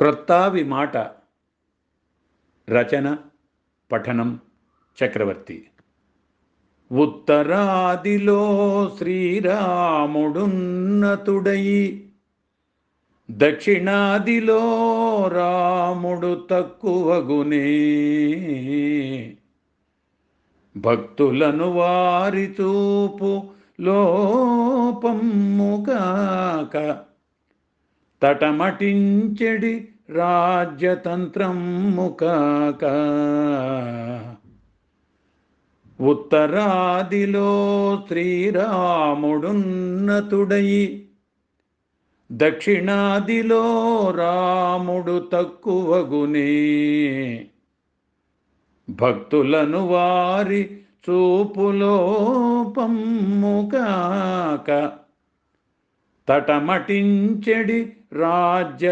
క్రొత్తావి మాట. రచన పఠనం చక్రవర్తి. ఉత్తరాదిలో శ్రీరాముడున్నతుడయి దక్షిణాదిలో రాముడు తక్కువగునే. భక్తులను వారి చూపు లోపమ్ముగాక తటమటించెడి రాజ్యతంత్రముకాక ఉత్తరాదిలో శ్రీరాముడున్నతుడయి. దక్షిణాదిలో రాముడు తక్కువగునే. భక్తులను వారి చూపులో పమ్ముకాక తటమటించెడి రాజ్యతంత్రముకాక